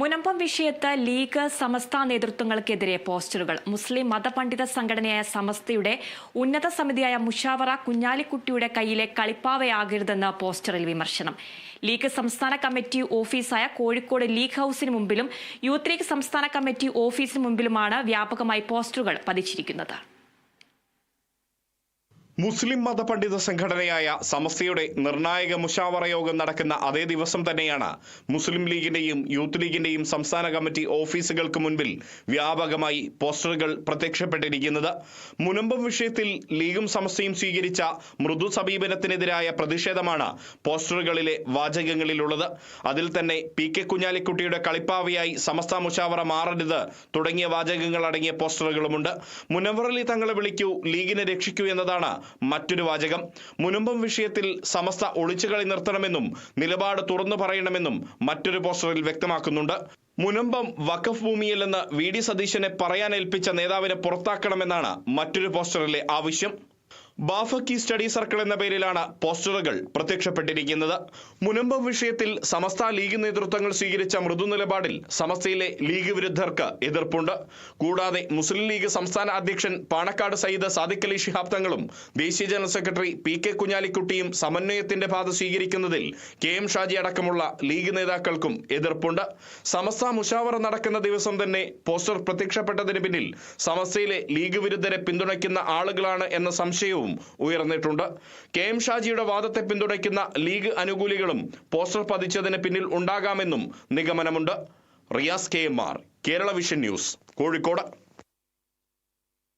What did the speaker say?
Munambam വിഷയത്ത് league സമസ്ത നേതൃത്വങ്ങൾക്കെതിരെ പോസ്റ്ററുകൾ. മുസ്ലിം മതപണ്ഡിത സംഘടനയായ സമസ്തയുടെ ഉന്നത സമിതിയായ മുഷാവറ കുഞ്ഞാലിക്കുട്ടിയുടെ കയ്യിലെ കളിപ്പാവയാകരുതെന്ന് പോസ്റ്ററിൽ വിമർശനം. ലീഗ് സംസ്ഥാന കമ്മിറ്റി ഓഫീസായ കോഴിക്കോട് ലീഗ് ഹൌസിന് മുമ്പിലും യൂത്ത് ലീഗ് സംസ്ഥാന കമ്മിറ്റി ഓഫീസിന് മുമ്പിലുമാണ് വ്യാപകമായി പോസ്റ്ററുകൾ പതിച്ചിരിക്കുന്നത്. മുസ്ലിം മതപണ്ഡിത സംഘടനയായ സമസ്തയുടെ നിർണായക മുഷാവറ യോഗം നടക്കുന്ന അതേ ദിവസം തന്നെയാണ് മുസ്ലിം ലീഗിന്റെയും യൂത്ത് ലീഗിന്റെയും സംസ്ഥാന കമ്മിറ്റി ഓഫീസുകൾക്ക് മുൻപിൽ വ്യാപകമായി പോസ്റ്ററുകൾ പ്രത്യക്ഷപ്പെട്ടിരിക്കുന്നത്. മുനമ്പം വിഷയത്തിൽ ലീഗും സമസ്തയും സ്വീകരിച്ച മൃദു സമീപനത്തിനെതിരായ പ്രതിഷേധമാണ് പോസ്റ്ററുകളിലെ വാചകങ്ങളിലുള്ളത്. അതിൽ തന്നെ പി കെ കുഞ്ഞാലിക്കുട്ടിയുടെ കളിപ്പാവയായി സമസ്ത മുഷാവറ മാറരുത് തുടങ്ങിയ വാചകങ്ങൾ അടങ്ങിയ പോസ്റ്ററുകളുമുണ്ട്. മുനവറലി തങ്ങളെ വിളിക്കൂ ലീഗിനെ രക്ഷിക്കൂ എന്നതാണ് മറ്റൊരു വാചകം. മുനമ്പം വിഷയത്തിൽ സമസ്ത ഒളിച്ചുകളി നിർത്തണമെന്നും നിലപാട് തുറന്നു പറയണമെന്നും മറ്റൊരു പോസ്റ്ററിൽ വ്യക്തമാക്കുന്നുണ്ട്. മുനമ്പം വഖഫ് ഭൂമിയില്ലെന്ന് വി ഡി സതീശനെ പറയാനേൽപ്പിച്ച നേതാവിനെ പുറത്താക്കണമെന്നാണ് മറ്റൊരു പോസ്റ്ററിലെ ആവശ്യം. ബാഫക്കി സ്റ്റഡി സർക്കിൾ എന്ന പേരിലാണ് പോസ്റ്ററുകൾ പ്രത്യക്ഷപ്പെട്ടിരിക്കുന്നത്. മുനമ്പം വിഷയത്തിൽ സമസ്ത ലീഗ് നേതൃത്വങ്ങൾ സ്വീകരിച്ച മൃദു നിലപാടിൽ സമസ്തയിലെ ലീഗ് വിരുദ്ധർക്ക് എതിർപ്പുണ്ട്. കൂടാതെ മുസ്ലിം ലീഗ് സംസ്ഥാന അധ്യക്ഷൻ പാണക്കാട് സയ്യിദ് സാദിഖ് അലി ശിഹാബ് തങ്ങളും ദേശീയ ജനറൽ സെക്രട്ടറി പി കെ കുഞ്ഞാലിക്കുട്ടിയും സമന്വയത്തിന്റെ പാത സ്വീകരിക്കുന്നതിൽ കെ എം ഷാജി അടക്കമുള്ള ലീഗ് നേതാക്കൾക്കും എതിർപ്പുണ്ട്. സമസ്ത മുഷാവറ നടക്കുന്ന ദിവസം തന്നെ പോസ്റ്റർ പ്രത്യക്ഷപ്പെട്ടതിന് പിന്നിൽ സമസ്തയിലെ ലീഗ് വിരുദ്ധരെ പിന്തുണയ്ക്കുന്ന ആളുകളാണ് എന്ന സംശയവും ഉയർന്നിട്ടുണ്ട്. കെ എം ഷാജിയുടെ വാദത്തെ പിന്തുണയ്ക്കുന്ന ലീഗ് അനുകൂലികളും പോസ്റ്റർ പതിച്ചതിന് പിന്നിൽ ഉണ്ടാകാമെന്നും നിഗമനമുണ്ട്. Riyas K M R Kerala vision news Kozhikode.